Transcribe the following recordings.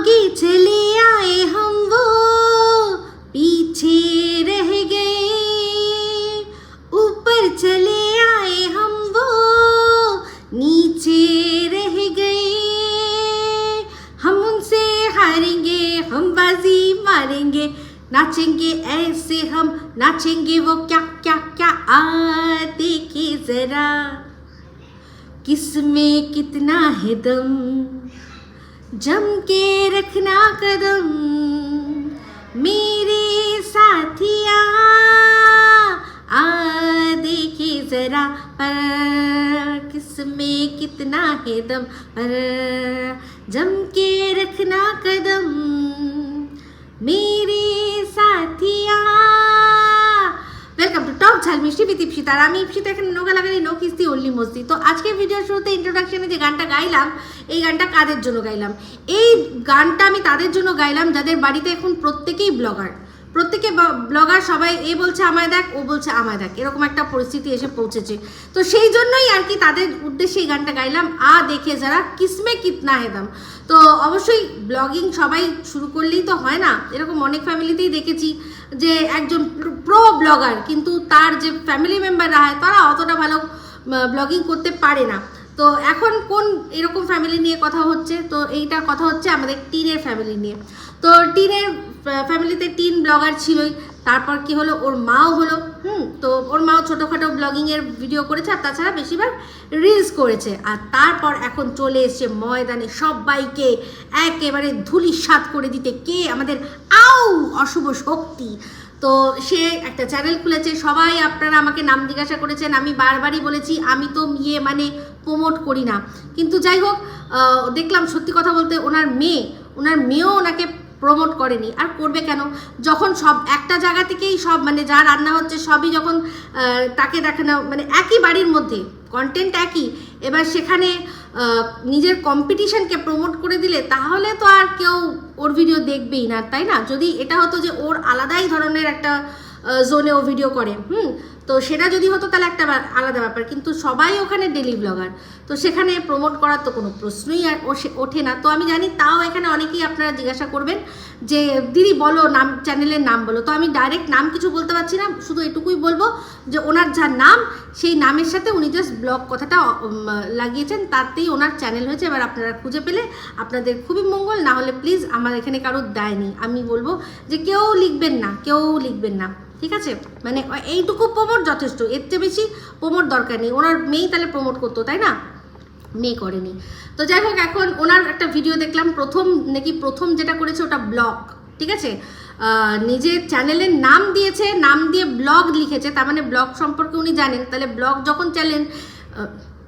आगे चले आए हम वो। पीछे रह गए। ऊपर चले आए हम वो। नीचे रह गए। हम उनसे हारेंगे, हम बाजी मारेंगे। नाचेंगे ऐसे हम, नाचेंगे वो क्या क्या क्या आ देखिए जरा। किसमें कितना है दम? जम के रखना कदम, मेरे साथिया, आ देखे जरा पर किसमें कितना है दम पर। जम के रखना कदम মেরে ঝাল মিষ্টি, বিতি ইপসিতা আর আমি ইপসিতা এখানে নৌকা লাগালি নৌ কিস্তি অল্লি মস্তি তো আজকে ভিডিওর শুরুতে ইন্ট্রোডাকশনে যে গানটা গাইলাম, এই গানটা কাদের জন্য গাইলাম? এই গানটা আমি তাদের জন্য গাইলাম, যাদের বাড়িতে এখন প্রত্যেকেই ব্লগার প্রত্যেকে ব্লগার সবাই এ বলছে, আমায় দেখ, ও বলছে, আমায় দেখ। এরকম একটা পরিস্থিতি এসে পৌঁছেছে। তো সেই জন্যই আর কি তাদের উদ্দেশ্যে এই গানটা গাইলাম। আ দেখে যারা কিসমে কিতনা হেদাম তো অবশ্যই ব্লগিং সবাই শুরু করলেই তো হয় না। এরকম অনেক ফ্যামিলিতেই দেখেছি যে একজন প্রো ব্লগার, কিন্তু তার যে ফ্যামিলি মেম্বাররা হয়, তারা অতটা ভালো ব্লগিং করতে পারে না। তো এখন কোন এরকম ফ্যামিলি নিয়ে কথা হচ্ছে? তো এইটা কথা হচ্ছে আমাদের টিনের ফ্যামিলি নিয়ে। তো টিনের ফ্যামিলিতে তিন ব্লগার ছিলই। তারপর কি হলো? ওর মাও হলো। হুম, তো ওর মাও ছোটোখাটো ব্লগিংয়ের ভিডিও করেছে আর তাছাড়া বেশিরভাগ রিলস করেছে। আর তারপর এখন চলে এসছে ময়দানে সবাইকে একেবারে ধুলির স্বাদ করে দিতে। কে? আমাদের আউ অশুভ শক্তি। তো সে একটা চ্যানেল খুলেছে। সবাই আপনারা আমাকে নাম জিজ্ঞাসা করেছেন। আমি বারবারই বলেছি, আমি তো ইয়ে মানে প্রমোট করি না। কিন্তু যাই হোক দেখলাম সত্যি কথা বলতে ওনার মেয়ে, ওনার মেয়েও ওনাকে প্রমোট করেনি। আর করবে কেন? যখন সব একটা জায়গা থেকেই সব মানে যা রান্না হচ্ছে সবই যখন তাকে দেখানো মানে একই বাড়ির মধ্যে কন্টেন্ট একই, এবার সেখানে নিজের কম্পিটিশনকে প্রমোট করে দিলে তাহলে তো আর কেউ ওর ভিডিও দেখবেই না, তাই না? যদি এটা হতো যে ওর আলাদাই ধরনের একটা জোনে ও ভিডিও করে, হুম? তো সেটা যদি হতো তাহলে একটা আলাদা ব্যাপার। কিন্তু সবাই ওখানে ডেলি ব্লগার তো সেখানে প্রমোট করার তো কোনো প্রশ্নই আর ওঠে না। তো আমি জানি তাও এখানে অনেকেই আপনারা জিজ্ঞাসা করবেন যে, দিদি বলো নাম চ্যানেলের নাম বলো। তো আমি ডাইরেক্ট নাম কিছু বলতে পারছি না। শুধু এটুকুই বলব যে, ওনার যার নাম, সেই নামের সাথে উনি জাস্ট ব্লগ কথাটা লাগিয়েছেন। তাতেই ওনার চ্যানেল হয়েছে। এবার আপনারা খুঁজে পেলে আপনাদের খুবই মঙ্গল। না হলে প্লিজ আমার এখানে কারোর দায় নেই। আমি বলব যে, কেউ লিখবেন না, কেউ লিখবেন না। ঠিক আছে? মানে এইটুকু প্রমোট যথেষ্ট। এর চেয়ে বেশি প্রমোট দরকার নেই। ওনার মেয়েই তাহলে প্রমোট করতো, তাই না? মেয়ে করেনি। তো যাই হোক, এখন ওনার একটা ভিডিও দেখলাম। প্রথম নাকি প্রথম যেটা করেছে ওটা ব্লগ, ঠিক আছে? নিজের চ্যানেলের নাম দিয়েছে, নাম দিয়ে ব্লগ লিখেছে। তার মানে ব্লগ সম্পর্কে উনি জানেন। তাহলে ব্লগ যখন চ্যানেল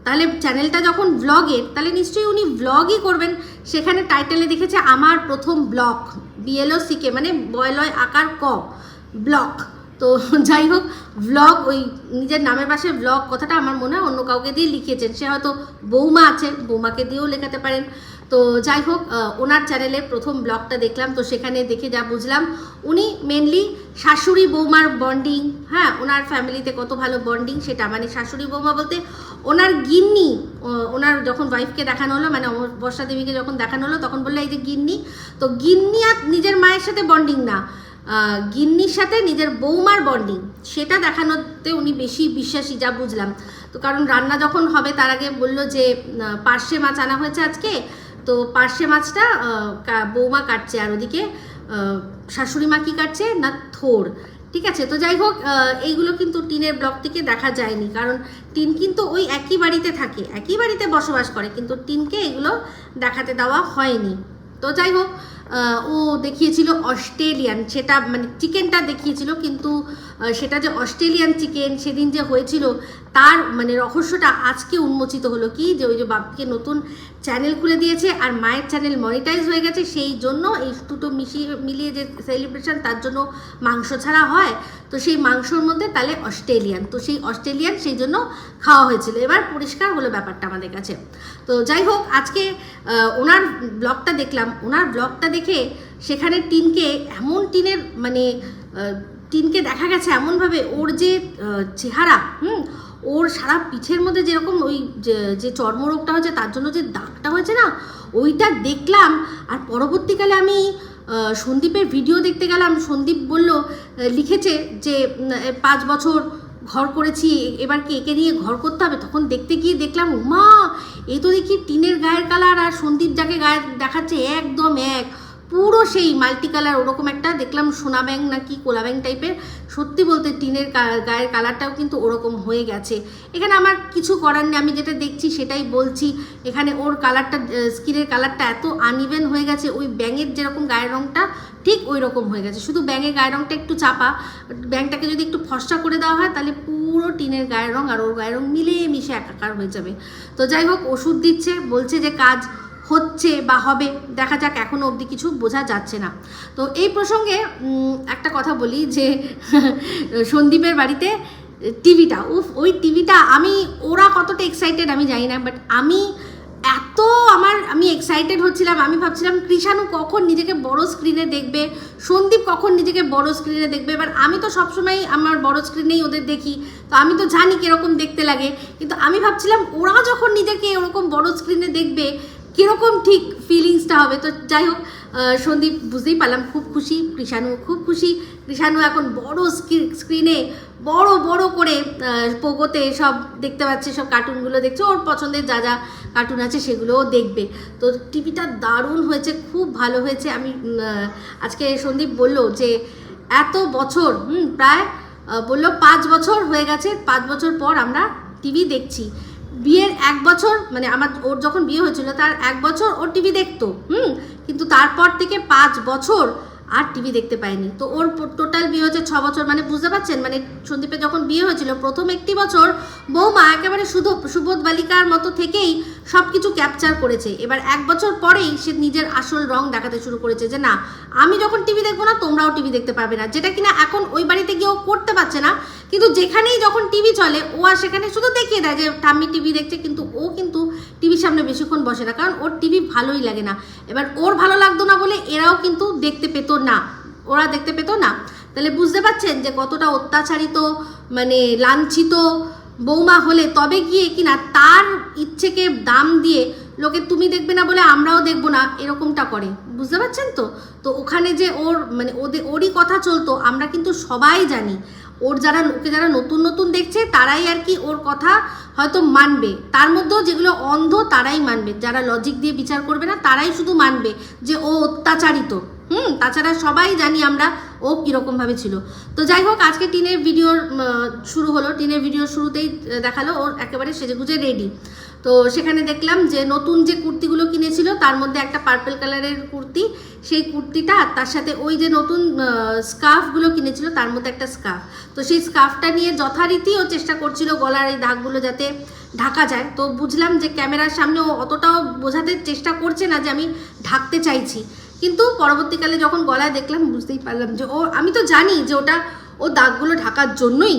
তাহলে চ্যানেলটা যখন ব্লগের তাহলে নিশ্চয়ই উনি ব্লগই করবেন। সেখানে টাইটেলে দেখেছে আমার প্রথম ব্লগ বিএলও সিকে মানে বয়লয় আকার ক, ব্লগ। তো যাই হোক ব্লগ ওই নিজের নামের পাশে ব্লগ কথাটা আমার মনে হয় অন্য কাউকে দিয়ে লিখিয়েছেন সে হয়তো বৌমা আছে বৌমাকে দিয়েও লেখাতে পারেন। তো যাই হোক ওনার চ্যানেলে প্রথম ব্লগটা দেখলাম, তো সেখানে দেখে যা বুঝলাম, উনি মেনলি শাশুড়ি বৌমার বন্ডিং হ্যাঁ ওনার ফ্যামিলিতে কত ভালো বন্ডিং সেটা মানে শাশুড়ি বৌমা বলতে ওনার গিন্নি ওনার যখন ওয়াইফকে দেখানো হলো মানে বর্ষা দেবীকে যখন দেখানো হলো, তখন বলল, এই যে গিন্নি। তো গিন্নি আর নিজের মায়ের সাথে বন্ডিং না। গিন্নির সাথে নিজের বৌমার বন্ডিং, সেটা দেখানোতে উনি বেশি বিশ্বাসী, যা বুঝলাম। তো কারণ রান্না যখন হবে, তার আগে বলল যে পার্শে মাছ আনা হয়েছে আজকে, তো পার্শে মাছটা বৌমা কাটছে, আর ওদিকে শাশুড়ি মা কি কাটছে? না, থোর। ঠিক আছে? তো যাই হোক এইগুলো কিন্তু টিনের ব্লক থেকে দেখা যায়নি, কারণ টিন কিন্তু ওই একই বাড়িতে থাকে, একই বাড়িতে বসবাস করে, কিন্তু টিনকে এগুলো দেখাতে দেওয়া হয়নি। তো যাই হোক ও দেখিয়েছিল অস্ট্রেলিয়ান, সেটা মানে চিকেনটা দেখিয়েছিল, কিন্তু সেটা যে অস্ট্রেলিয়ান চিকেন সেদিন যে হয়েছিল, তার মানে রহস্যটা আজকে উন্মোচিত হলো কি? যে ওই যে বাপকে নতুন চ্যানেল খুলে দিয়েছে আর মায়ের চ্যানেল মনিটাইজ হয়ে গেছে, সেই জন্য এই দুটো মিশিয়ে, মিলিয়ে যে সেলিব্রেশন তার জন্য মাংস ছাড়া হয়। তো সেই মাংসর মধ্যে তাহলে অস্ট্রেলিয়ান, তো সেই অস্ট্রেলিয়ান সেই জন্য খাওয়া হয়েছিল। এবার পরিষ্কার হলো ব্যাপারটা আমাদের কাছে। তো যাই হোক, আজকে ওনার ব্লগটা দেখলাম, ওনার ব্লগটা দেখে সেখানে টিনকে এমন টিনের মানে টিনকে দেখা গেছে এমনভাবে ওর যে চেহারা, হুম, ওর সারা পিঠের মধ্যে যেরকম ওই যে- যে চর্মরোগটা হয়েছে তার জন্য যে দাগটা হয়েছে না, ওইটা দেখলাম। আর পরবর্তীকালে আমি সন্দীপের ভিডিও দেখতে গেলাম। সন্দীপ বলল লিখেছে যে পাঁচ বছর ঘর করেছি, এবার কি একে নিয়ে ঘর করতে হবে? তখন দেখতে গিয়ে দেখলাম, মা, এ তো দেখি টিনের গায়ের কালার আর সন্দীপ যাকে গায়ে দেখাচ্ছে, একদম এক। পুরো সেই মাল্টি কালার ওরকম একটা, দেখলাম সোনা ব্যাং না কি কোলা ব্যাং টাইপের সত্যি বলতে টিনের গায়ের কালারটাও কিন্তু ওরকম হয়ে গেছে। এখানে আমার কিছু করার নেই, আমি যেটা দেখছি সেটাই বলছি। এখানে ওর কালারটা স্কিনের কালারটা এত আনইভেন হয়ে গেছে, ওই ব্যাঙের যেরকম গায়ের রঙটা ঠিক ওই রকম হয়ে গেছে। শুধু ব্যাঙের গায়ের রঙটা একটু চাপা ব্যাংটাকে যদি একটু ফর্সা করে দেওয়া হয়, তাহলে পুরো টিনের গায়ের রঙ আর ওর গায়ের রঙ মিলিয়ে মিশে একাকার হয়ে যাবে। তো যাই হোক, ওষুধ দিচ্ছে, বলছে যে কাজ হচ্ছে বা হবে, দেখা যাক এখনও অবধি কিছু বোঝা যাচ্ছে না। তো এই প্রসঙ্গে একটা কথা বলি যে, সন্দীপের বাড়িতে টিভিটা, উফ, ওই টিভিটা আমি, ওরা কতটা এক্সাইটেড আমি জানি না বাট আমি এত আমার, আমি এক্সাইটেড হচ্ছিলাম, আমি ভাবছিলাম কৃষাণু কখন নিজেকে বড় স্ক্রিনে দেখবে, সন্দীপ কখন নিজেকে বড় স্ক্রিনে দেখবে এবার আমি তো সবসময় আমার বড় স্ক্রিনেই ওদের দেখি, তো আমি তো জানি কীরকম দেখতে লাগে, কিন্তু আমি ভাবছিলাম ওরা যখন নিজেকে ওরকম বড় স্ক্রিনে দেখবে কীরকম ঠিক ফিলিংসটা হবে? তো যাই হোক সন্দীপ, বুঝতেই পারলাম, খুব খুশি। কৃষাণু খুব খুশি। কৃষাণু এখন বড় স্ক্রিনে বড় বড় করে পোগোতে সব দেখতে পাচ্ছে, সব কার্টুনগুলো দেখছে। ওর পছন্দের যা যা কার্টুন আছে সেগুলোও দেখবে। তো টিভিটা দারুণ হয়েছে, খুব ভালো হয়েছে। আমি আজকে সন্দীপ বলল যে, এত বছর, হুম, প্রায় বলল পাঁচ বছর হয়ে গেছে। পাঁচ বছর পর আমরা টিভি দেখছি। বিয়ের এক বছর মানে আমার, ওর যখন বিয়ে হয়েছিল, তার এক বছর ওর টিভি দেখতো, হুম? কিন্তু তারপর থেকে পাঁচ বছর আর টিভি দেখতে পায়নি তো ওর টোটাল বিয়ে হয়েছে ছ বছর মানে বুঝতে পারছেন? মানে সন্দীপের যখন বিয়ে হয়েছিল, প্রথম একটি বছর বৌমা একেবারে শুধু, সুবোধ বালিকার মতো থেকেই সব কিছু ক্যাপচার করেছে। এবার এক বছর পরেই সে নিজের আসল রং দেখাতে শুরু করেছে যে, না, আমি যখন টিভি দেখব না, তোমরাও টিভি দেখতে পারবে না। যেটা কিনা এখন ওই বাড়িতে গিয়েও করতে পারছে না। কিন্তু যেখানেই যখন টিভি চলে, ও আর সেখানে শুধু দেখিয়ে দেয় যে, ঠাম্মি টিভি দেখছে। কিন্তু ও কিন্তু টিভির সামনে বেশিক্ষণ বসে না। কারণ ওর টিভি ভালোই লাগে না। এবার ওর ভালো লাগতো না বলে এরাও কিন্তু দেখতে পেতো না। ওরা দেখতে পেতো না। তাহলে বুঝতে পারছেন যে, কতটা অত্যাচারিত মানে লাঞ্ছিত বৌমা হলে তবে গিয়ে কিনা তার ইচ্ছেকে দাম দিয়ে লোকে তুমি দেখবে না বলে আমরাও দেখব না, এরকমটা করে। বুঝতে পারছেন তো? তো ওখানে যে ওর মানে ওদের, ওরই কথা চলতো, আমরা কিন্তু সবাই জানি। ওর যারা, ওকে যারা নতুন নতুন দেখছে, তারাই আর কি ওর কথা হয়তো মানবে। তার মধ্যেও যেগুলো অন্ধ, তারাই মানবে। যারা লজিক দিয়ে বিচার করবে না, তারাই শুধু মানবে যে ও অত্যাচারিত। হুম, তাছাড়া সবাই জানি আমরা ও কীরকমভাবে ছিল। তো যাই হোক, আজকে টিনের ভিডিওর শুরু হলো। টিনের ভিডিও শুরুতেই দেখাল, ওর একেবারে সেজেগুজে রেডি তো সেখানে দেখলাম যে নতুন যে কুর্তিগুলো কিনেছিল, তার মধ্যে একটা পার্পল কালারের কুর্তি। সেই কুর্তিটা আর তার সাথে ওই যে নতুন স্কার্ফগুলো কিনেছিল, তার মধ্যে একটা স্কার্ফ তো সেই স্কার্ফটা নিয়ে যথারীতি ও চেষ্টা করছিল গলার এই দাগগুলো যাতে ঢাকা যায়। তো বুঝলাম যে ক্যামেরার সামনে ও অতটাও বোঝাতে চেষ্টা করছে না যে আমি ঢাকতে চাইছি। কিন্তু পরবর্তীকালে যখন গলায় দেখলাম, বুঝতেই পারলাম যে ও, আমি তো জানি যে ওটা, ও দাগগুলো ঢাকার জন্যই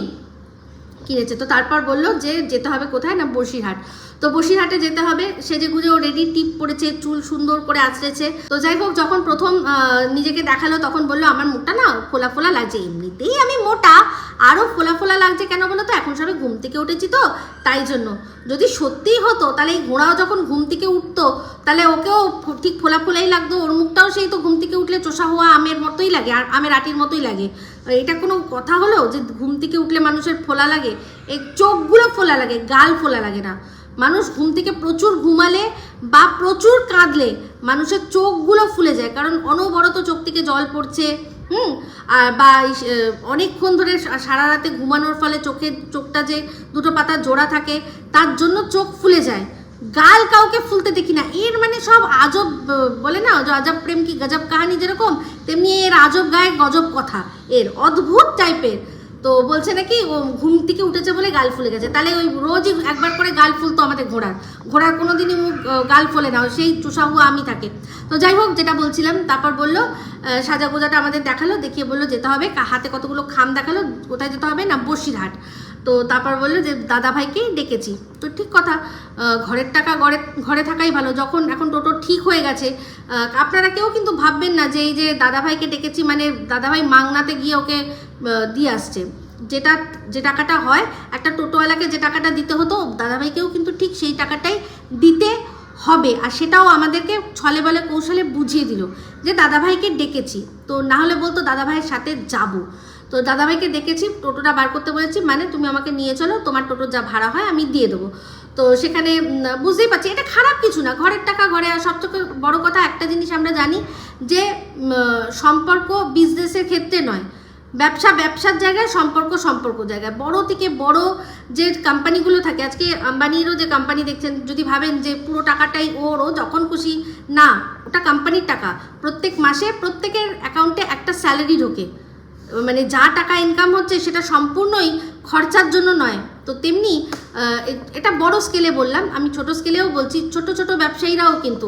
কিনেছে। তো তারপর বলল যে, যেতে হবে কোথায়? না বসিরহাট। তো বসিরহাটে যেতে হবে। সেজে গুজে ও রেডি টিপ পড়েছে, চুল সুন্দর করে আঁচড়েছে। তো যাই হোক, যখন প্রথম নিজেকে দেখাল, তখন বলল, আমার মুখটা না ফোলা ফোলা লাগছে। এমনিতেই আমি মোটা আরও ফোলা ফোলা লাগছে কেন বলো তো? এখন সবে ঘুম থেকে উঠেছি তো, তাই জন্য। যদি সত্যিই হতো, তাহলে এই ঘোড়াও যখন ঘুম থেকে উঠতো, তাহলে ওকেও ঠিক ফোলা ফোলাই লাগতো। ওর মুখটাও সেই তো ঘুম থেকে উঠলে চোষা হওয়া আমের মতোই লাগে, আর আমের আটির মতোই লাগে। এটা কোনো কথা হলো? যে ঘুম থেকে উঠলে মানুষের ফোলা লাগে? এই চোখগুলো ফোলা লাগে, গাল ফোলা লাগে না। মানুষ ঘুম থেকে প্রচুর ঘুমালে বা প্রচুর কাঁদলে মানুষের চোখগুলো ফুলে যায়, কারণ অনবরত চোখ থেকে জল পড়ছে, হুম? আর বা অনেকক্ষণ ধরে সারা রাতে ঘুমানোর ফলে চোখের চোখটা যে দুটো পাতা জোড়া থাকে, তার জন্য চোখ ফুলে যায়। গাল কাউকে ফুলতে দেখি না, এর মানে সব আজব বলে না আজব প্রেম কি গজব কাহানি যেরকম, তেমনি এর আজব গায়ে গজব কথা। এর অদ্ভুত টাইপের তো বলছে নাকি ঘুম থেকে উঠেছে বলে গাল ফুলে গেছে। তাহলে ওই রোজই একবার করে গাল ফুলতো আমাদের ঘোড়ার ঘোড়ার কোনো দিনই মুখ গাল ফোলে না, সেই চুষা হুয়া আমি থাকে। তো যাই হোক, যেটা বলছিলাম, তারপর বলল সাজা গোজাটা আমাদের দেখাল, দেখিয়ে বলল যেতে হবে হাতে কতগুলো খাম দেখাল, কোথায় যেতে হবে না, বসিরহাট। তো তারপর বলল যে দাদা ভাইকেই ডেকেছি। তো ঠিক কথা ঘরের টাকা ঘরে ঘরে থাকাই ভালো। যখন এখন টোটো ঠিক হয়ে গেছে আপনারা কেউ কিন্তু ভাববেন না যে, এই যে দাদা ভাইকে ডেকেছি মানে দাদা ভাই মাংনাতে গিয়ে ওকে দিয়ে আসছে। যেটা, যে টাকাটা হয়, একটা টোটোওয়ালাকে যে টাকাটা দিতে হতো, দাদাভাইকেও কিন্তু ঠিক সেই টাকাটাই দিতে হবে। আর সেটাও আমাদেরকে ছলে বলে কৌশলে বুঝিয়ে দিল যে, দাদাভাইকে ডেকেছি। তো না হলে বলতো, দাদাভাইয়ের সাথে যাব। তো দাদাভাইকে দেখেছি, টোটোটা বার করতে বলেছি মানে তুমি আমাকে নিয়ে চলো, তোমার টোটোর যা ভাড়া হয় আমি দিয়ে দেবো। তো সেখানে বুঝতেই পারছি, এটা খারাপ কিছু না, ঘরের টাকা, ঘরে আর সবথেকে বড় কথা একটা জিনিস আমরা জানি যে সম্পর্ক বিজনেসের ক্ষেত্রে নয়, ব্যবসা ব্যবসার জায়গায় সম্পর্ক সম্পর্ক জায়গায়। বড় থেকে বড় যে কোম্পানিগুলো থাকে, আজকে আম্বানিরও যে কোম্পানি দেখছেন, যদি ভাবেন যে পুরো টাকাটাই ওর ও যখন খুশি, না, ওটা কোম্পানির টাকা। প্রত্যেক মাসে প্রত্যেকের অ্যাকাউন্টে একটা স্যালারি ঢোকে। মানে যা টাকা ইনকাম হচ্ছে সেটা সম্পূর্ণই খরচার জন্য নয়। তো তেমনি এটা বড় স্কেলে বললাম, আমি ছোট স্কেলেও বলছি, ছোট ছোট ব্যবসায়ীরাও কিন্তু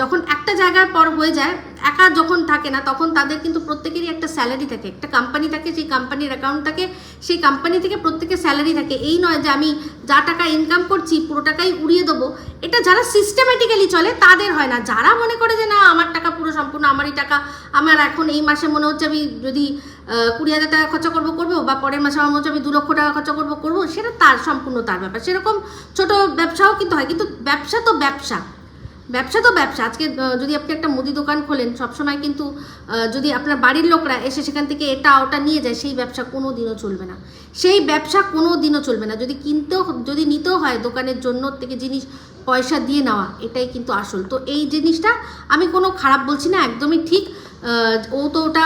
যখন একটা জায়গার পর হয়ে যায়, একা যখন থাকে না, তখন তাদের কিন্তু প্রত্যেকেরই একটা স্যালারি থাকে। একটা কোম্পানি থাকে, সেই কোম্পানির অ্যাকাউন্ট থাকে, সেই কোম্পানি থেকে প্রত্যেকের স্যালারি থাকে। এই নয় যে আমি যা টাকা ইনকাম করছি, পুরো টাকাই উড়িয়ে দেবো। এটা যারা সিস্টেমেটিক্যালি চলে, তাদের হয় না। যারা মনে করে যে, না, আমার টাকা পুরো সম্পূর্ণ, আমারই টাকা, আমার এখন এই মাসে মনে হচ্ছে আমি যদি কুড়ি হাজার টাকা খরচা করব করব, বা পরের মাসে আমার মনে হচ্ছে আমি দু লক্ষ টাকা খরচা করব করব, সেটা তার সম্পূর্ণ তার ব্যাপার। সেরকম ছোট ব্যবসাও কিন্তু হয়, কিন্তু ব্যবসা তো ব্যবসা। ব্যবসা তো ব্যবসা। আজকে যদি আপনি একটা মুদি দোকান খোলেন, সবসময় কিন্তু যদি আপনার বাড়ির লোকরা এসে সেখান থেকে এটা ওটা নিয়ে যায়, সেই ব্যবসা কোনো দিনও চলবে না। সেই ব্যবসা কোনো দিনও চলবে না। যদি কিনতেও, যদি নিতেও হয় দোকানের জন্য থেকে জিনিস, পয়সা দিয়ে নেওয়া, এটাই কিন্তু আসল। তো এই জিনিসটা আমি কোনো খারাপ বলছি না, একদমই ঠিক। ও তো ওটা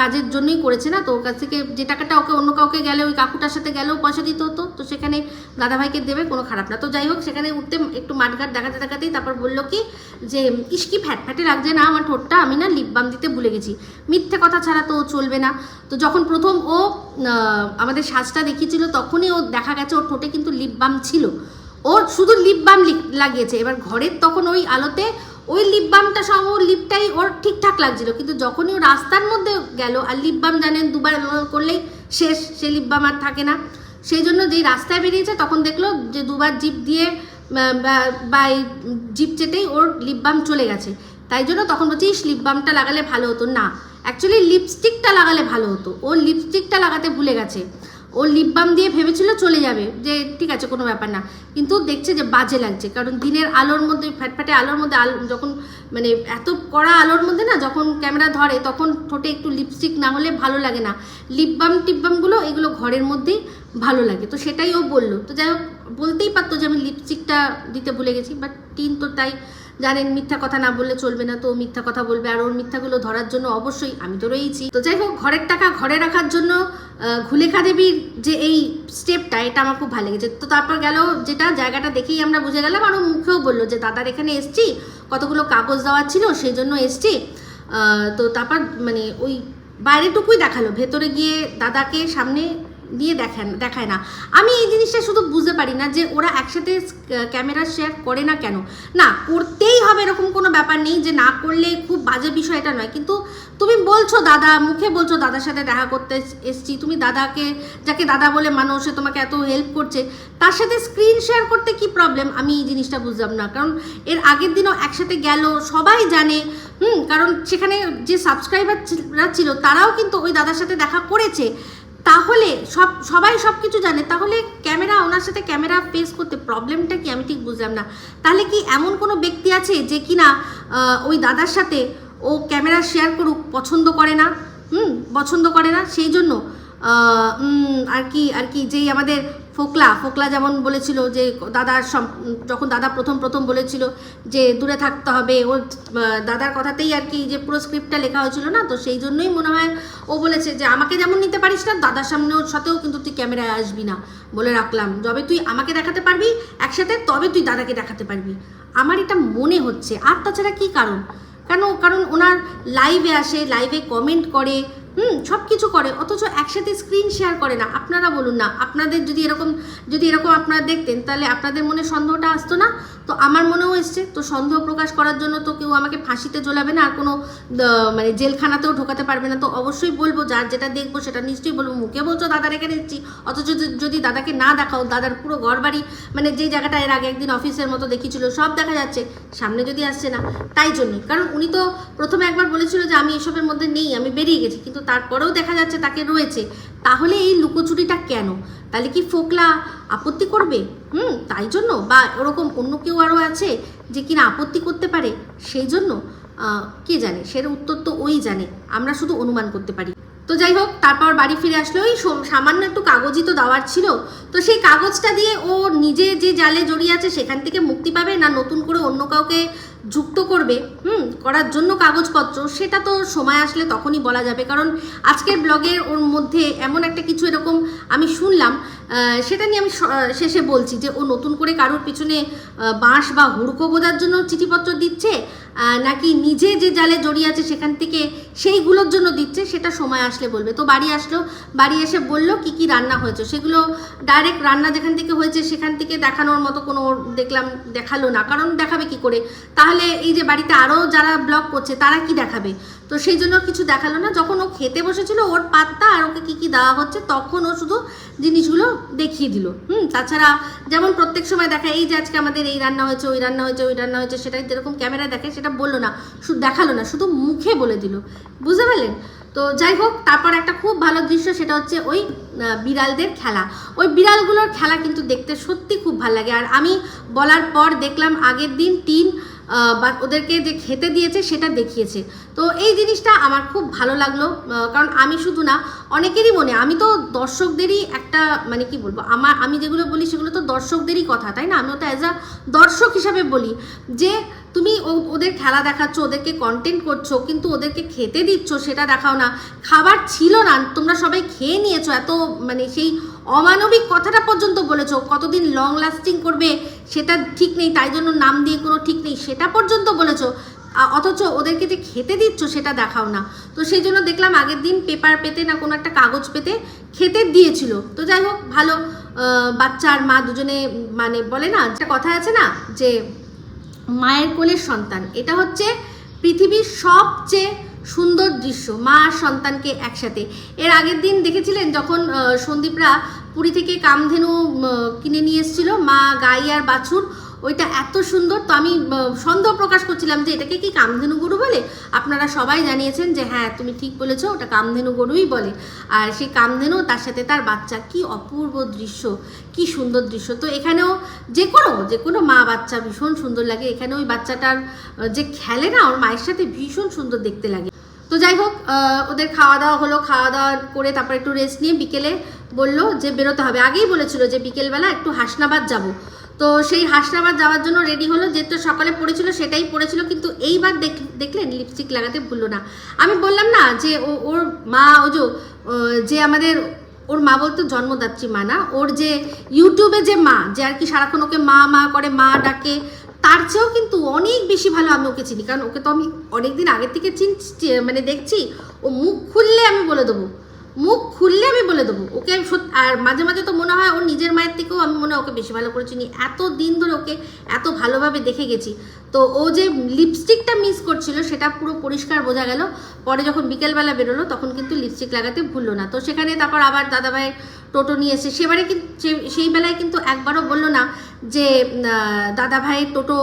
কাজের জন্যই করেছে না, তো ওর কাছ থেকে যে টাকাটা ওকে অন্য কাউকে গেলে, ওই কাকুটার সাথে গেলেও পয়সা দিতে হতো, তো সেখানে দাদাভাইকে দেবে, কোনো খারাপ না। তো যাই হোক, সেখানে উঠতে একটু মাঠঘাট দেখাতে দেখাতেই তারপর বলল কি যে, ইস, কি ফ্যাট ফ্যাটে লাগছে না, আমার ঠোঁটটা, আমি না লিপ বাম দিতে ভুলে গেছি। মিথ্যে কথা ছাড়া তো ও চলবে না। তো যখন প্রথম ও আমাদের সাজটা দেখিয়েছিল, তখনই ও দেখা গেছে, ওর ঠোঁটে কিন্তু লিপ বাম ছিল। ও শুধু লিপ বাম লাগিয়েছে। এবার ঘরের তখন ওই আলোতে ওই লিপ বামটা সহ ওর লিপটাই ওর ঠিকঠাক লাগছিল। কিন্তু যখনই ও রাস্তার মধ্যে গেল, আর লিপ বাম জানেন, দুবার করলেই শেষ, সে লিপ বাম আর থাকে না। সেই জন্য যেই রাস্তায় বেরিয়েছে, তখন দেখল যে দুবার জিপ দিয়ে বা জিপ চেটেই ওর লিপ বাম চলে গেছে। তাই জন্য তখন বলছি, ইস লিপ বামটা লাগালে ভালো হতো। না অ্যাকচুয়ালি লিপস্টিকটা লাগালে ভালো হতো। ও লিপস্টিকটা লাগাতে ভুলে গেছে। ও লিপ বাম দিয়ে ভেবেছিল চলে যাবে, যে ঠিক আছে, কোনো ব্যাপার না। কিন্তু দেখছে যে বাজে লাগছে, কারণ দিনের আলোর মধ্যে, ফ্যাটফ্যাটে আলোর মধ্যে, আলো, যখন মানে এত কড়া আলোর মধ্যে না, যখন ক্যামেরা ধরে, তখন ঠোঁটে একটু লিপস্টিক না হলে ভালো লাগে না। লিপ বাম টিপ বামগুলো এগুলো ঘরের মধ্যেই ভালো লাগে। তো সেটাই ও বলল। তো যাই হোক, বলতেই পারতো যে আমি লিপস্টিকটা দিতে ভুলে গেছি বাট টিন তো তাই জানেন মিথ্যা কথা না বললে চলবে না, তো মিথ্যা কথা বলবে। আর ওর মিথ্যাগুলো ধরার জন্য অবশ্যই আমি তো রয়েছি। তো যাই হোক, ঘরের টাকা ঘরে রাখার জন্য ঘুলেখা দেবীর যে এই স্টেপটা এটা আমার খুব ভালো লেগেছে। তো তারপর গেল যেটা, জায়গাটা দেখেই আমরা বুঝে গেলাম, আর ও মুখেও বলল যে, দাদার এখানে এসছি, কতগুলো কাগজ দেওয়ার ছিল, সেই জন্য এসছি। তো তারপর মানে ওই বাইরেটুকুই দেখাল। ভেতরে গিয়ে দাদাকে সামনে দিয়ে দেখেন, দেখায় না। আমি এই জিনিসটা শুধু বুঝতে পারি না যে ওরা একসাথে ক্যামেরা শেয়ার করে না কেন? না, করতেই হবে এরকম কোনো ব্যাপার নেই যে না করলে খুব বাজে বিষয় এটা নয়। কিন্তু তুমি বলছো দাদা, মুখে বলছো দাদার সাথে দেখা করতে এস- এসছি। তুমি দাদাকে, যাকে দাদা বলে মানো, সে তোমাকে এত হেল্প করছে। তার সাথে স্ক্রিন শেয়ার করতে কি প্রবলেম আমি এই জিনিসটা বুঝলাম না। কারণ এর আগের দিনও একসাথে গেল, সবাই জানে। হুম, কারণ সেখানে যে সাবস্ক্রাইবাররা ছিল, তারাও কিন্তু ওই দাদার সাথে দেখা করেছে। তাহলে সব, সবাই সব কিছু জানে। তাহলে ক্যামেরা, ওনার সাথে ক্যামেরা ফেস করতে প্রবলেমটা কি? আমি ঠিক বুঝলাম না। তাহলে কি এমন কোনো ব্যক্তি আছে যে কি না ওই দাদার সাথে ও ক্যামেরা শেয়ার করুক, পছন্দ করে না? হুম, পছন্দ করে না? সেই জন্য। আর কি আর কি যেই আমাদের ফোকলা ফোকলা যেমন বলেছিল যে দাদার যখন দাদা প্রথম প্রথম বলেছিল যে দূরে থাকতে হবে আহ, দাদার কথাতেই আর কি যে পুরো স্ক্রিপ্টটা লেখা হয়েছিল না তো সেই জন্যই মনে হয় ও বলেছে যে আমাকে যেমন নিতে পারিস না দাদার সামনে ওর সাথেও কিন্তু তুই ক্যামেরায় আসবি না বলে রাখলাম। যবে তুই আমাকে দেখাতে পারবি একসাথে তবে তুই দাদাকে দেখাতে পারবি। আমার এটা মনে হচ্ছে। আর তাছাড়া কী কারণ? কেন? কারণ ওনার লাইভে আসে লাইভে কমেন্ট করে হুম সব কিছু করে, অথচ একসাথে স্ক্রিন শেয়ার করে না। আপনারা বলুন না, আপনাদের যদি এরকম যদি এরকম আপনারা দেখতেন, তাহলে আপনাদের মনে সন্দেহটা আসতো না? তো আমার মনেও এসছে, তো সন্দেহ প্রকাশ করার জন্য তো কেউ আমাকে ফাঁসিতে জ্বলাবে না, আর কোনো মানে জেলখানাতেও ঢোকাতে পারবে না। তো অবশ্যই বলব, যার যেটা দেখব সেটা নিশ্চয়ই বলব। মুখে বলছো, দাদার এখানে এসেছি। অথচ যদি- দাদাকে না দেখাও, দাদার পুরো ঘর বাড়ি মানে যেই জায়গাটা এর আগে একদিন অফিসের মতো দেখিয়েছিল, সব দেখা যাচ্ছে, সামনে যদি আসছে না, তাই জন্যই। কারণ উনি তো প্রথমে একবার বলেছিল যে, আমি এসবের মধ্যে নেই, আমি বেরিয়ে গেছি। কিন্তু তারপরেও দেখা যাচ্ছে তাকে রয়েছে। তাহলে এই লুকোচুরিটা কেন? তাহলে কি ফোকলা আপত্তি করবে? হুম, তাই জন্য? বা ওরকম অন্য কেউ আরও আছে যে কিনা আপত্তি করতে পারে? সেই জন্য কে জানে? সের উত্তর তো ওই জানে। আমরা শুধু অনুমান করতে পারি। তো যাই হোক, তারপর বাড়ি ফিরে আসলো। ওই সামান্য একটু কাগজই তো দেওয়ার ছিল। তো সেই কাগজটা দিয়ে ও নিজে যে জালে জড়িয়ে আছে, সেখান থেকে মুক্তি পাবে না নতুন করে অন্য কাউকে যুক্ত করবে, হুম, করার জন্য কাগজপত্র, সেটা তো সময় আসলে তখনই বলা যাবে। কারণ আজকের ব্লগের ওর মধ্যে এমন একটা কিছু এরকম আমি শুনলাম সেটা নিয়ে আমি শেষে বলছি যে ও নতুন করে কারোর পিছনে বাঁশ বা হুড়কো বোঝার জন্য চিঠিপত্র দিচ্ছে নাকি নিজে যে জালে জড়িয়ে আছে সেখান থেকে সেইগুলোর জন্য দিচ্ছে, সেটা সময় আসলে বলবে। তো বাড়ি আসলো, বাড়ি এসে বলল কি কি রান্না হয়েছে? সেগুলো ডাইরেক্ট রান্না যেখান থেকে হয়েছে, সেখান থেকে দেখানোর মতো কোনো দেখলাম, দেখাল না। কারণ দেখাবে কি করে? তাহলে এই যে বাড়িতে আরও যারা ব্লগ করছে, তারা কি দেখাবে? তো সেই জন্য কিছু দেখাল না। যখন ও খেতে বসেছিল, ওর পাত্তা আর ওকে কী কী দেওয়া হচ্ছে, তখন ও শুধু জিনিসগুলো দেখিয়ে দিল। হুম, তাছাড়া যেমন প্রত্যেক সময় দেখা, এই যে আজকে আমাদের এই রান্না হয়েছে, ওই রান্না হয়েছে, ওই রান্না হয়েছে সেটা যেরকম ক্যামেরায় দেখে, সেটা বলল না, শুধু দেখাল না, শুধু মুখে বলে দিল। বুঝতে পারলেন? তো যাই হোক, তারপর একটা খুব ভালো দৃশ্য, সেটা হচ্ছে ওই বিড়ালদের খেলা। ওই বিড়ালগুলোর খেলা কিন্তু দেখতে সত্যি খুব ভালো লাগে। আর আমি বলার পর দেখলাম আগের দিন টিন বা ওদেরকে যে খেতে দিয়েছে সেটা দেখিয়েছে। তো এই জিনিসটা আমার খুব ভালো লাগল কারণ আমি শুধু না, অনেকেরই মনে, আমি তো দর্শকদেরই একটা মানে কি বলব, আমার, আমি যেগুলো বলি সেগুলো তো দর্শকদেরই কথা, তাই না? আমিও তো অ্যাজ আ দর্শক হিসাবে বলি যে, তুমি ওদের খেলা দেখাচ্ছ, ওদেরকে কন্টেন্ট করছ, কিন্তু ওদেরকে খেতে দিচ্ছ, সেটা দেখাও না। খাবার ছিল না, তোমরা সবাই খেয়ে নিয়েছো, এত মানে সেই অমানবিক কথাটা পর্যন্ত বলেছ। কতদিন লং লাস্টিং করবে সেটা ঠিক নেই, তাই জন্য নাম দিয়ে কোনো ঠিক নেই, সেটা পর্যন্ত বলেছ। অথচ ওদেরকে যে খেতে দিচ্ছ সেটা দেখাও না। তো সেই জন্য দেখলাম আগের দিন পেপার পেতে না কোনো একটা কাগজ পেতে খেতে দিয়েছিল। তো যাই হোক, ভালো। বাচ্চা আর মা দুজনে মানে বলে না, একটা কথা আছে না, যে মায়ের কোলের সন্তান। এটা হচ্ছে পৃথিবীর সবচেয়ে সুন্দর দৃশ্য, মা আর সন্তানকে একসাথে। এর আগের দিন দেখেছিলেন যখন সন্দীপরা পুরী থেকে কামধেনু কিনে নিয়ে এসেছিল, মা, গাই আর বাছুর ওইটা এত সুন্দর। তো আমি সন্দেহ প্রকাশ করছিলাম যে এটাকে কি কামধেনু গরু বলে? আপনারা সবাই জানিয়েছেন যে হ্যাঁ তুমি ঠিক বলেছ, ওটা কামধেনু গরুই বলে। আর সেই কামধেনু, তার সাথে তার বাচ্চা, কি অপূর্ব দৃশ্য, কি সুন্দর দৃশ্য। তো এখানেও যে কোনো যে কোনো মা বাচ্চা ভীষণ সুন্দর লাগে। এখানে ওই বাচ্চাটার যে খেলে না ওর মায়ের সাথে ভীষণ সুন্দর দেখতে লাগে। তো যাই হোক ওদের খাওয়া দাওয়া হলো। খাওয়া দাওয়া করে তারপর একটু রেস্ট নিয়ে বিকেলে বলল যে বেরোতে হবে। আগেই বলেছিল যে বিকেলবেলা একটু হাসনাবাদ যাব। তো সেই হাসনাবাদ যাওয়ার জন্য রেডি হলো যেটা সকালে পড়েছিল সেটাই পড়েছিল, কিন্তু এইবার দেখ, দেখলেন লিপস্টিক লাগাতে ভুললো না। আমি বললাম না যে ও, ওর মা, ও যে আমাদের, ওর মা বলতো জন্মদাত্রী মা না, ওর যে ইউটিউবে যে মা, যে আর কি সারাক্ষণ ওকে মা মা করে, মা ডাকে, তার চেয়েও কিন্তু অনেক বেশি ভালো আমি ওকে চিনি। কারণ ওকে তো আমি অনেক দিন আগের থেকে চিনছি মানে দেখছি, ও মুখ খুললে আমি বলে দেবো। মুখ খুললে আমি বলে দেবো। ওকে আমি সত্যি আর মাঝে মাঝে তো মনে হয় ওর নিজের মায়ের থেকেও আমি মনে হয় ওকে বেশি ভালো করে চিনি। এত দিন ধরে ওকে এত ভালোভাবে দেখে গেছি। তো ও যে লিপস্টিকটা মিস করছিল, সেটা পুরো পরিষ্কার বোঝা গেল। পরে যখন বিকেলবেলা বেরোলো, তখন কিন্তু লিপস্টিক লাগাতে ভুললো না। তো সেখানে তারপর আবার দাদাভাইয়ের টোটো নিয়ে এসে, সেবারে কিন্তু সেই বেলায় কিন্তু একবারও বলল না যে দাদা ভাইয়ের টোটো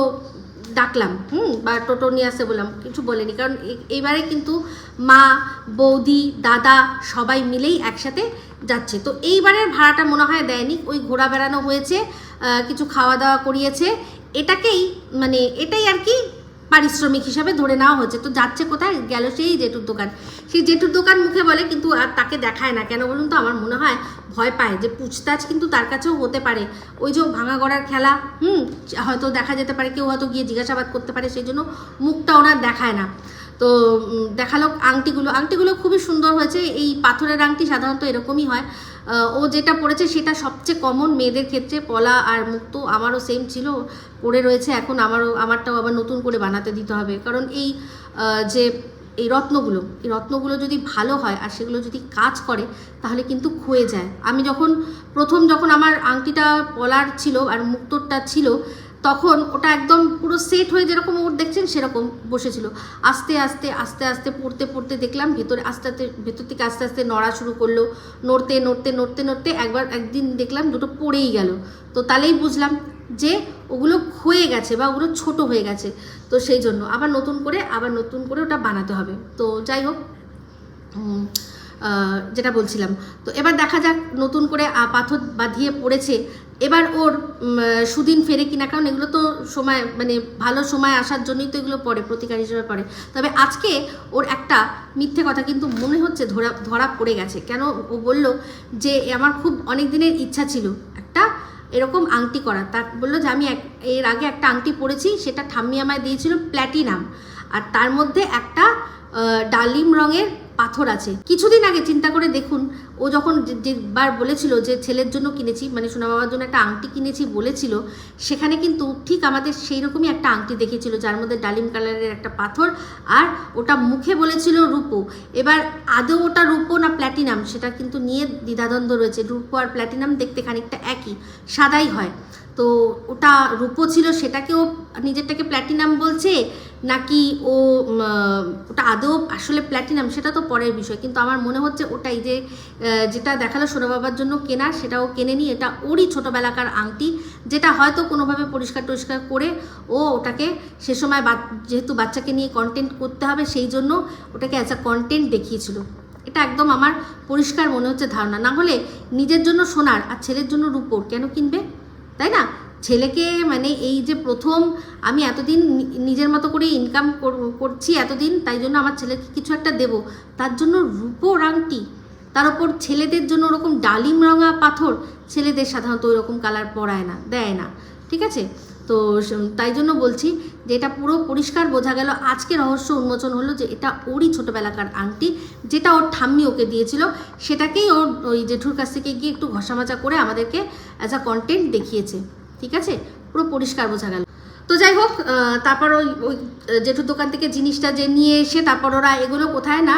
ডাকলাম, হুম, বা টোটো নিয়ে আসতে বললাম, কিছু বলেনি। কারণ এ- এইবারে কিন্তু মা, বৌদি, দাদা সবাই মিলেই একসাথে যাচ্ছে। তো এইবারের ভাড়াটা মনে হয় দেয়নি, ওই ঘোরা বেড়ানো হয়েছে কিছু খাওয়া দাওয়া করিয়েছে। এটাকেই মানে এটাই আর কি পারিশ্রমিক হিসাবে ধরে নেওয়া হচ্ছে। তো যাচ্ছে কোথায়? গেল সেই জেঠুর দোকান। সেই জেঠুর দোকান মুখে বলে, কিন্তু আর তাকে দেখায় না। কেন বলুন তো? আমার মনে হয় ভয় পায় যে পুছতাছ কিন্তু তার কাছেও হতে পারে। ওই যে ভাঙা গড়ার খেলা, হুম, হয়তো দেখা যেতে পারে, কেউ হয়তো গিয়ে জিজ্ঞাসাবাদ করতে পারে, সেই জন্য মুখটা ওনার দেখায় না। তো দেখাল আংটিগুলো। আংটিগুলো খুবই সুন্দর হয়েছে। এই পাথরের আংটি সাধারণত এরকমই হয়। ও যেটা পড়েছে সেটা সবচেয়ে কমন মেয়েদের ক্ষেত্রে পলা আর মুক্ত আমারও সেম ছিল। পড়ে রয়েছে এখন আমারও, আমারটাও আবার নতুন করে বানাতে দিতে হবে। কারণ এই যে এই রত্নগুলো এই রত্নগুলো যদি ভালো হয় আর সেগুলো যদি কাজ করে, তাহলে কিন্তু ক্ষয়ে যায়। আমি যখন, প্রথম যখন আমার আংটিটা পলার ছিল আর মুক্তরটা ছিল তখন ওটা একদম পুরো সেট হয়ে যেরকম ওর দেখছেন, সেরকম বসেছিল। আস্তে আস্তে আস্তে আস্তে পড়তে পড়তে দেখলাম, ভেতরে আস্তে আস্তে, ভেতর থেকে আস্তে আস্তে নড়া শুরু করল, নড়তে নড়তে নড়তে নড়তে একবার একদিন দেখলাম দুটো পড়েই গেল। তো তাহলেই বুঝলাম যে ওগুলো ক্ষয়ে গেছে বা ওগুলো ছোট হয়ে গেছে। তো সেই জন্য আবার নতুন করে, আবার নতুন করে ওটা বানাতে হবে। তো যাই হোক যেটা বলছিলাম। তো এবার দেখা যাক নতুন করে পাথর বাঁধিয়ে পড়েছে এবার ওর সুদিন ফেরে কিনা, কারণ এগুলো তো সময় মানে ভালো সময় আসার জন্যই তো এগুলো পড়ে, প্রতিকার হিসেবে পড়ে। তবে আজকে ওর একটা মিথ্যে কথা কিন্তু মনে হচ্ছে ধরা ধরা পড়ে গেছে। কেন ও বলল যে, আমার খুব অনেক দিনের ইচ্ছা ছিল একটা এরকম আংটি করা তা বলল যে, আমি এক, এর আগে একটা আংটি পরেছি, সেটা ঠাম্মি আমায় দিয়েছিল প্ল্যাটিনাম। আর তার মধ্যে একটা ডালিম রঙের পাথর আছে। কিছুদিন আগে চিন্তা করে দেখুন, ও যখন যেবার বলেছিল যে ছেলের জন্য কিনেছি মানে সোনা বাবার জন্য একটা আংটি কিনেছি বলেছিল, সেখানে কিন্তু ঠিক আমাদের সেই রকমই একটা আংটি দেখেছিল যার মধ্যে ডালিম কালারের একটা পাথর আর ওটা মুখে বলেছিল রূপো। এবার আদৌ ওটা রূপো না প্ল্যাটিনাম, সেটা কিন্তু নিয়ে দ্বিধাদ্বন্দ্ব রয়েছে। রূপো আর প্ল্যাটিনাম দেখতে খানিকটা একই, সাদাই হয়। তো ওটা রূপো ছিল, সেটাকেও নিজেরটাকে প্ল্যাটিনাম বলছে নাকি ও ওটা আদৌ আসলে প্ল্যাটিনাম সেটা তো পরের বিষয়। কিন্তু আমার মনে হচ্ছে ওটাই যে যেটা দেখাল সোনা বাবার জন্য কেনা, সেটাও কেনে নি। এটা ওরই ছোটোবেলাকার আংটি, যেটা হয়তো কোনোভাবে পরিষ্কার টরিষ্কার করে ও ওটাকে সে সময় যেহেতু বাচ্চাকে নিয়ে কন্টেন্ট করতে হবে, সেই জন্য ওটাকে অ্যাজ আ কন্টেন্ট দেখিয়েছিল। এটা একদম আমার পরিষ্কার মনে হচ্ছে ধারণা। না হলে নিজের জন্য সোনার আর ছেলের জন্য রূপোর কেন কিনবে? তাই না? ছেলেকে মানে এই যে প্রথম আমি এতদিন নিজের মতো করে ইনকাম করছি এতদিন, তাই জন্য আমার ছেলেকে কিছু একটা দেব। তার জন্য রূপোর আংটি তার ওপর ছেলেদের জন্য ওরকম ডালিম রঙা পাথর ছেলেদের সাধারণত ওইরকম কালার পরায় না, দেয় না। ঠিক আছে? তো তাই জন্য বলছি যে এটা পুরো পরিষ্কার বোঝা গেল। আজকে রহস্য উন্মোচন হলো যে এটা ওরই ছোটোবেলাকার আংটি, যেটা ওর ঠাম্মি ওকে দিয়েছিল। সেটাকেই ওর ওই জেঠুর কাছ থেকে গিয়ে একটু ঘষামাচা করে আমাদেরকে অ্যাজ আ কন্টেন্ট দেখিয়েছে। ঠিক আছে? পুরো পরিষ্কার বোঝা গেল। তো যাই হোক তারপর ওই ওই, জেঠুর দোকান থেকে জিনিসটা যে নিয়ে এসে তারপর ওরা এগুলো কোথায় না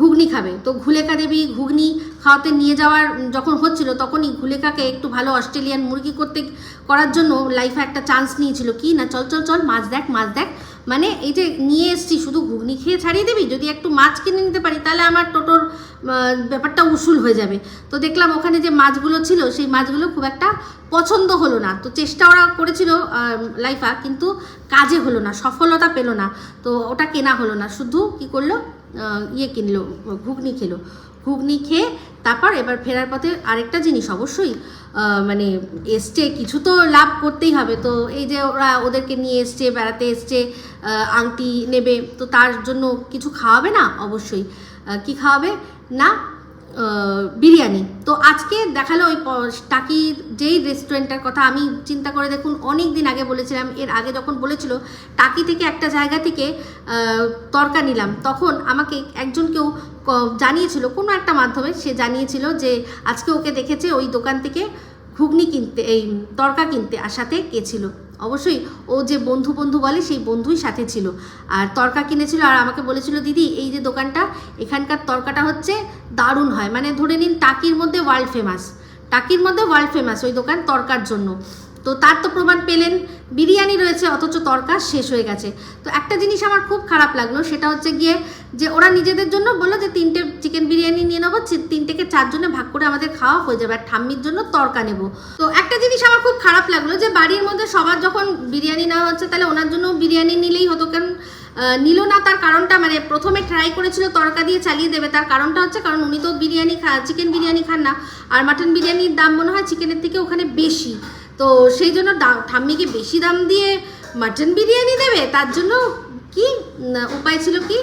ঘুগনি খাবে। তো ঘুলেখা দেবী ঘুগনি খাওয়াতে নিয়ে যাওয়ার যখন হচ্ছিল তখনই ঘুলেখাকে একটু ভালো অস্ট্রেলিয়ান মুরগি করতে, করার জন্য লাইফে একটা চান্স নিয়েছিল। কি না? চল চল চল, মাছ দেখ মাছ দেখ। মানে এই যে নিয়ে এসছি, শুধু ঘুগনি খেয়ে ছাড়িয়ে দিবি? যদি একটু মাছ কিনে নিতে পারি, তাহলে আমার টোটোর ব্যাপারটা উসুল হয়ে যাবে। তো দেখলাম ওখানে যে মাছগুলো ছিল, সেই মাছগুলো খুব একটা পছন্দ হলো না। তো চেষ্টা ওরা করেছিল লাইফা, কিন্তু কাজে হলো না, সফলতা পেল না। তো ওটা কেনা হলো না। শুধু কি করল ইয়ে কিনলো, ঘুগনি খেলো। ঘুগনি খেয়ে তারপর এবার ফেরার পথে আরেকটা জিনিস অবশ্যই মানে এসছে, কিছু তো লাভ করতেই হবে। তো এই যে ওরা ওদেরকে নিয়ে এসছে, বেড়াতে এসছে আংটি নেবে, তো তার জন্য কিছু খাওয়াবে না? অবশ্যই। কি খাওয়াবে? না বিরিয়ানি। তো আজকে দেখাল ওই টাকির যেই রেস্টুরেন্টটার কথা, আমি চিন্তা করে দেখুন অনেক দিন আগে বলেছিলাম, এর আগে যখন বলেছিল, টাকি থেকে একটা জায়গা থেকে তরকা নিলাম। তখন আমাকে একজন কেউ জানিয়েছিল, কোনো একটা মাধ্যমে সে জানিয়েছিল যে আজকে ওকে দেখেছে ওই দোকান থেকে ঘুগনি কিনতে, এই তরকা কিনতে আর সাথে কে ছিল? অবশ্যই ও যে বন্ধু বন্ধু বলে সেই বন্ধুই সাথে ছিল। আর তরকা কিনেছিল আর আমাকে বলেছিল, দিদি, এই যে দোকানটা, এখানকার তরকাটা হচ্ছে দারুণ হয়। মানে ধরে নিন, টাকির মধ্যে ওয়ার্ল্ড ফেমাস টাকির মধ্যে ওয়ার্ল্ড ফেমাস ওই দোকান তরকার জন্য। তো তার তো প্রমাণ পেলেন। বিরিয়ানি রয়েছে, অথচ তরকা শেষ হয়ে গেছে। তো একটা জিনিস আমার খুব খারাপ লাগল, সেটা হচ্ছে গিয়ে যে ওরা নিজেদের জন্য বলল যে তিনটে চিকেন বিরিয়ানি নিয়ে নেব তিনটেকে চারজনে ভাগ করে আমাদের খাওয়া হয়ে যাবে, আর ঠাম্মির জন্য তরকা নেব। তো একটা জিনিস আমার খুব খারাপ লাগল যে বাড়ির মধ্যে সবার যখন বিরিয়ানি নেওয়া হচ্ছে, তাহলে ওনার জন্য বিরিয়ানি নিলেই হতো কারণ নিল না তার কারণটা? মানে প্রথমে ট্রাই করেছিল তরকা দিয়ে চালিয়ে দেবে, তার কারণটা হচ্ছে কারণ উনি তো বিরিয়ানি খা চিকেন বিরিয়ানি খান না। আর মাটন বিরিয়ানির দাম মনে হয় চিকেনের থেকে ওখানে বেশি। তো সেই জন্য ঠাম্মিকে বেশি দাম দিয়ে মাটন বিরিয়ানি দেবে? তার জন্য কি উপায় ছিল কি?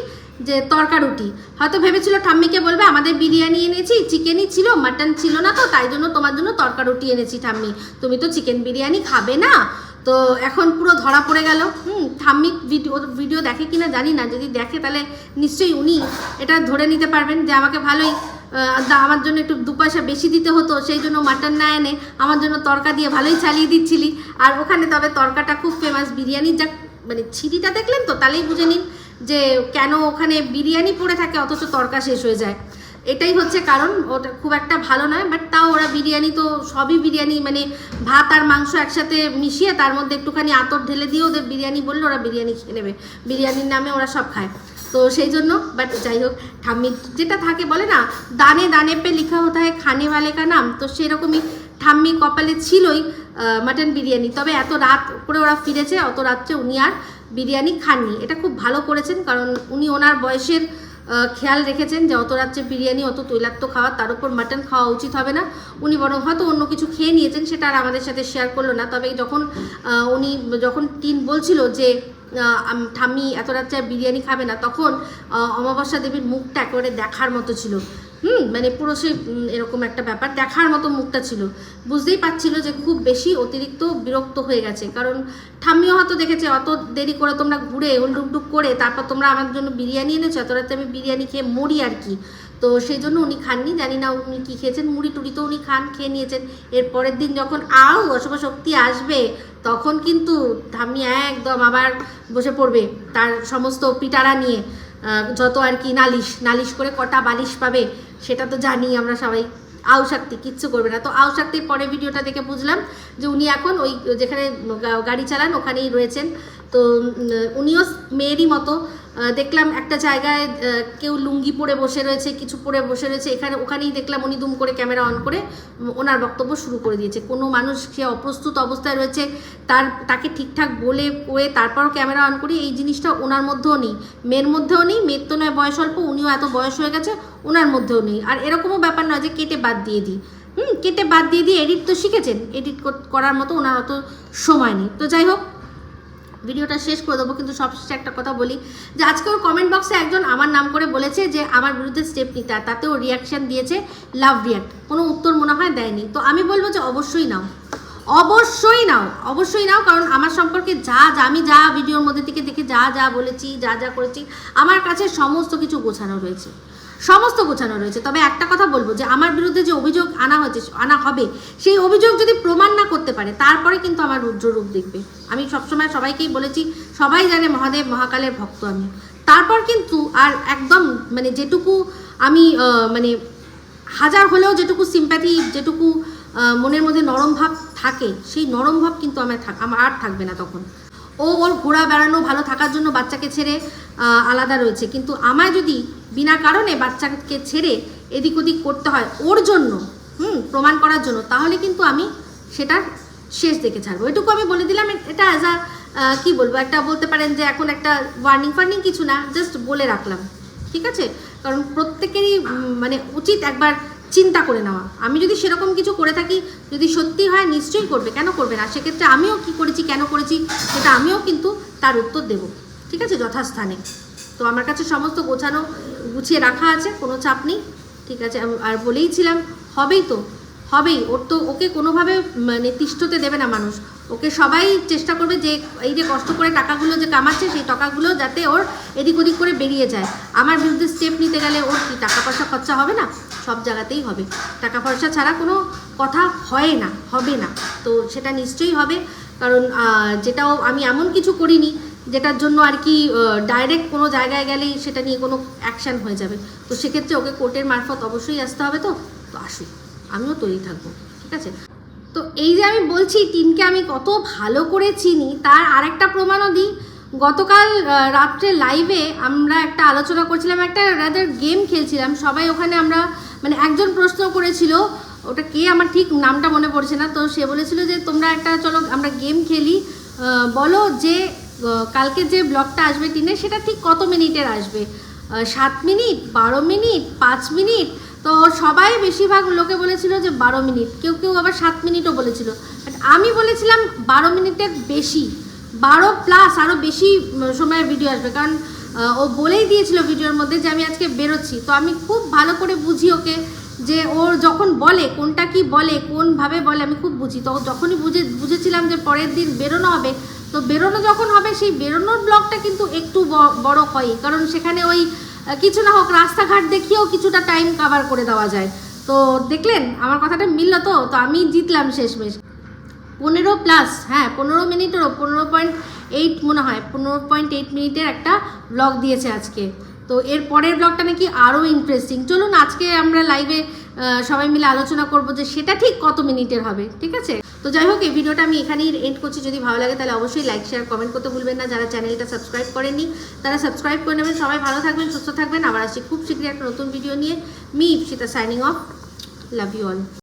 যে তরকা রুটি হয়তো ভেবেছিল ঠাম্মিকে বলবে, আমাদের বিরিয়ানি এনেছি, চিকেনই ছিল মাটন ছিল না তো, তাই জন্য তোমার জন্য তরকা রুটি এনেছি ঠাম্মি। তুমি তো চিকেন বিরিয়ানি খাবে না? তো এখন পুরো ধরা পড়ে গেল। হুম, ঠাম্মি ভিডিও ভিডিও দেখে কিনা জানি না, যদি দেখে তাহলে নিশ্চয়ই উনি এটা ধরে নিতে পারবেন যে আমাকে ভালোই আমার জন্য একটু দু পয়সা বেশি দিতে হতো, সেই জন্য মাটন না এনে আমার জন্য তরকা দিয়ে ভালোই চালিয়ে দিচ্ছিলি। আর ওখানে তবে তরকাটা খুব ফেমাস বিরিয়ানির যা মানে ছিটিটা দেখলেন তো, তাহলেই বুঝে নিন যে কেন ওখানে বিরিয়ানি পড়ে থাকে, অথচ তরকা শেষ হয়ে যায়। এটাই হচ্ছে কারণ, ওটা খুব একটা ভালো নয় বাট তাও ওরা বিরিয়ানি তো সবই বিরিয়ানি মানে ভাত আর মাংস একসাথে মিশিয়ে তার মধ্যে একটুখানি আতর ঢেলে দিয়ে ওদের বিরিয়ানি বললে ওরা বিরিয়ানি খেয়ে নেবে। বিরিয়ানির নামে ওরা সব খায়। তো সেই জন্য বাট যাই হোক ঠাম্মি যেটা থাকে বলে না, দানে দানে পে লিখা হতে হয় খানে ওয়ালে কা নাম, তো সেরকমই ঠাম্মি কপালে ছিলই মাটন বিরিয়ানি। তবে এত রাত করে ওরা ফিরেছে, অত রাত্রে উনি আর বিরিয়ানি খাননি। এটা খুব ভালো করেছেন, কারণ উনি ওনার বয়সের খেয়াল রেখেছেন যে অত রাত্রে বিরিয়ানি, অত তৈলাক্ত খাওয়া, তার উপর মাটন খাওয়া উচিত হবে না। উনি বরং হয়তো অন্য কিছু খেয়ে নিয়েছেন, সেটা আর আমাদের সাথে শেয়ার করল না। তবে যখন উনি যখন টিন বলছিল যে ঠাম্মি এত রাত্রে বিরিয়ানি খাবে না তখন অমাবস্যা দেবীর মুখটা একেবারে দেখার মতো ছিল। হুম মানে পুরো উম, এরকম একটা ব্যাপার দেখার মতো মুখটা ছিল। বুঝতেই পারছিল যে খুব বেশি অতিরিক্ত বিরক্ত হয়ে গেছে কারণ ঠাম্মিও হয়তো দেখেছে অত দেরি করে তোমরা ঘুরে ডুক করে তারপর তোমরা আমার জন্য বিরিয়ানি এনেছো এত রাতে আমি বিরিয়ানি খেয়ে মরি আর কি। তো সেই জন্য উনি খাননি, জানি না উনি কী খেয়েছেন, মুড়ি টুড়ি তো উনি খান, খেয়ে নিয়েছেন। এর পরের দিন যখন আও অশুভ শক্তি আসবে, তখন কিন্তু ঠাম্মি একদম আবার বসে পড়বে তার সমস্ত পিটারা নিয়ে। যত আর কি নালিশ নালিশ করে কটা বালিশ পাবে, সেটা তো জানি আমরা সবাই। আউ শক্তি, কিচ্ছু করবে না। তো আউ শক্তির পরে ভিডিওটা দেখে বুঝলাম যে উনি এখন ওই যেখানে গাড়ি চালান, ওখানেই রয়েছেন। তো উনিও মেয়েরই মতো। দেখলাম একটা জায়গায় কেউ লুঙ্গি পরে বসে রয়েছে, কিছু পরে বসে রয়েছে, এখানে, ওখানেই দেখলাম উনি দুম করে ক্যামেরা অন করে ওনার বক্তব্য শুরু করে দিয়েছে। কোনো মানুষ সে অপ্রস্তুত অবস্থায় রয়েছে, তার, তাকে ঠিকঠাক বলে, কয়ে তারপরও ক্যামেরা অন করি, এই জিনিসটা ওনার মধ্যেও নেই। মেয়ের মধ্যেও নেই, মেয়ের তো নয়, বয়স অল্প, উনিও এত বয়স হয়ে গেছে, ওনার মধ্যেও নেই। আর এরকমও ব্যাপার নয় যে কেটে বাদ দিয়ে দিই। হুম, কেটে বাদ দিয়ে দিয়ে এডিট তো শিখেছেন এডিট করার মতো ওনার অত সময় নেই। তো যাই হোক ভিডিওটা শেষ করে দেবো, কিন্তু সবশেষে একটা কথা বলি যে আজকে ওর কমেন্ট বক্সে একজন আমার নাম করে বলেছে যে আমার বিরুদ্ধে স্টেপ নিতে, আর তাতেও রিয়াকশান দিয়েছে লাভ রিয়াক্ট কোনো উত্তর মনে হয় দেয়নি। তো আমি বলব যে অবশ্যই নাও। অবশ্যই নাও অবশ্যই নাও, কারণ আমার সম্পর্কে যা যা, আমি যা ভিডিওর মধ্যে থেকে দেখে যা যা বলেছি, যা যা করেছি, আমার কাছে সমস্ত কিছু গোছানো রয়েছে। সমস্ত গোছানো রয়েছে। তবে একটা কথা বলব যে, আমার বিরুদ্ধে যে অভিযোগ আনা হয়েছে আনা হবে, সেই অভিযোগ যদি প্রমাণ না করতে পারে, তারপরে কিন্তু আমার রুদ্র রূপ দেখবে। আমি সবসময় সবাইকেই বলেছি, সবাই জানে মহাদেব, মহাকালের ভক্ত আমি। তারপর কিন্তু আর একদম মানে যেটুকু আমি মানে হাজার হলেও যেটুকু সিম্প্যাথি যেটুকু মনের মধ্যে নরম ভাব থাকে, সেই নরম ভাব কিন্তু আমার আমার আর থাকবে না তখন। ও ওর ঘোরা বেড়ানো, ভালো থাকার জন্য বাচ্চাকে ছেড়ে আলাদা রয়েছে। কিন্তু আমায় যদি বিনা কারণে বাচ্চাকে ছেড়ে এদিক ওদিক করতে হয় ওর জন্য, হুম, প্রমাণ করার জন্য, তাহলে কিন্তু আমি সেটার শেষ দেখে ছাড়বো। এটুকু আমি বলে দিলাম এটা অ্যাজ আ কী বলব, একটা বলতে পারেন যে এখন একটা ওয়ার্নিং ফার্নিং কিছু না জাস্ট বলে রাখলাম, ঠিক আছে? কারণ প্রত্যেকেরই মানে উচিত একবার চিন্তা করে নেওয়া। আমি যদি সেরকম কিছু করে থাকি, যদি সত্যি হয়, নিশ্চয়ই করবে। কেন করবে না? সেক্ষেত্রে আমিও কি করেছি, কেন করেছি, সেটা আমিও কিন্তু তার উত্তর দেব। ঠিক আছে? যথাস্থানে। তো আমার কাছে সমস্ত গোছানো, গুছিয়ে রাখা আছে, কোনো চাপ নেই, ঠিক আছে? আর বলেইছিলাম, হবেই তো, হবেই। ওর তো, ওকে কোনোভাবে মানে তিষ্ঠতে দেবে না মানুষ। ওকে সবাই চেষ্টা করবে যে, এই যে কষ্ট করে টাকাগুলো যে কামাচ্ছে, সেই টাকাগুলো যাতে ওর এদিক ওদিক করে বেরিয়ে যায়। আমার বিরুদ্ধে স্টেপ নিতে গেলে ওর কি টাকা পয়সা খরচা হবে না? সব জায়গাতেই হবে। টাকা পয়সা ছাড়া কোনো কথা হয় না, হবে না। তো সেটা নিশ্চয়ই হবে। কারণ যেটাও আমি এমন কিছু করিনি যেটার জন্য আর কি ডাইরেক্ট কোনো জায়গায় গেলেই সেটা নিয়ে কোনো অ্যাকশান হয়ে যাবে। তো সেক্ষেত্রে ওকে কোর্টের মারফত অবশ্যই আসতে হবে তো? তো আসুক। আমিও তৈরি থাকব, ঠিক আছে? তো এই যে আমি বলছি টিনকে আমি কত ভালো করে চিনি, তার আরেকটা প্রমাণও দিই। গতকাল রাত্রে লাইভে আমরা একটা আলোচনা করছিলাম, একটা রাদের গেম খেলছিলাম। সবাই ওখানে আমরা মানে একজন প্রশ্ন করেছিল, ওটা কে আমার ঠিক নামটা মনে পড়ছে না, তো সে বলেছিল যে তোমরা একটা, চলো আমরা গেম খেলি। বলো যে কালকে যে ব্লগটা আসবে টিনে সেটা ঠিক কত মিনিটের আসবে? সাত মিনিট, বারো মিনিট, পাঁচ মিনিট? তো সবাই বেশিরভাগ লোকে বলেছিল যে বারো মিনিট, কেউ কেউ আবার সাত মিনিটও বলেছিল। বাট আমি বলেছিলাম বারো মিনিটের বেশি। বারো প্লাস আরও বেশি সময়ের ভিডিও আসবে। কারণ ও বলেই দিয়েছিল ভিডিওর মধ্যে যে আমি আজকে বেরোচ্ছি। তো আমি খুব ভালো করে বুঝি ওকে যে ওর যখন বলে, কোনটা কি বলে, কোনভাবে বলে, আমি খুব বুঝি। তো যখনই বুঝে, বুঝেছিলাম যে পরের দিন বেরোনো হবে তো বেরোনো যখন হবে, সেই বেরোনোর ব্লগটা কিন্তু একটু বড় হয় কারণ সেখানে ওই কিছু না হোক, রাস্তাঘাট দেখিয়েও কিছুটা টাইম কাভার করে দেওয়া যায়। তো দেখলেন, আমার কথাটা মিলল তো? তো আমি জিতলাম শেষমেশ। পনেরো প্লাস হ্যাঁ পনেরো মিনিটেরও, পনেরো পয়েন্ট এইট মনে হয়, পনেরো পয়েন্ট এইট মিনিটের একটা ব্লগ দিয়েছে আজকে। তো এর পরের ব্লগটা নাকি আরও ইন্টারেস্টিং চলুন, আজকে আমরা লাইভে সবাই মিলে আলোচনা করব যে সেটা ঠিক কত মিনিটের হবে, ঠিক আছে? তো যাই হোক, এই ভিডিওটা আমি এখানেই এন্ড করছি। যদি ভালো লাগে তাহলে অবশ্যই লাইক শেয়ার কমেন্ট করতে ভুলবেন না। যারা চ্যানেলটা সাবস্ক্রাইব করেননি, তারা সাবস্ক্রাইব করে নেবেন। সবাই ভালো থাকবেন, সুস্থ থাকবেন। আবার আসছি খুব শীঘ্রই একটা নতুন ভিডিও নিয়ে। Me Ipsita signing off love you all